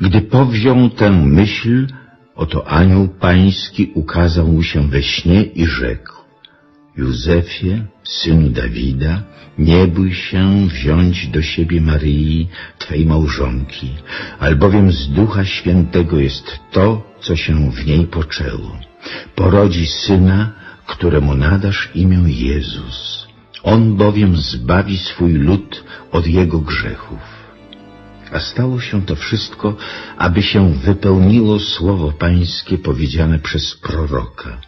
Gdy powziął tę myśl, oto anioł pański ukazał mu się we śnie i rzekł Józefie, synu Dawida, nie bój się wziąć do siebie Maryi, Twej małżonki, albowiem z Ducha Świętego jest to, co się w niej poczęło. Porodzi syna, któremu nadasz imię Jezus. On bowiem zbawi swój lud od jego grzechów. A stało się to wszystko, aby się wypełniło słowo Pańskie powiedziane przez proroka.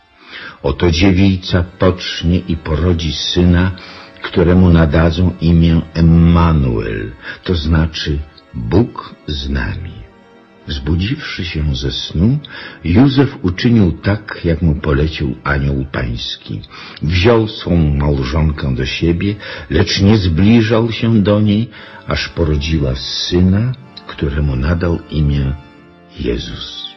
Oto dziewica pocznie i porodzi syna, któremu nadadzą imię Emmanuel, to znaczy Bóg z nami. Zbudziwszy się ze snu, Józef uczynił tak, jak mu polecił anioł pański. Wziął swą małżonkę do siebie, lecz nie zbliżał się do niej, aż porodziła syna, któremu nadał imię Jezus.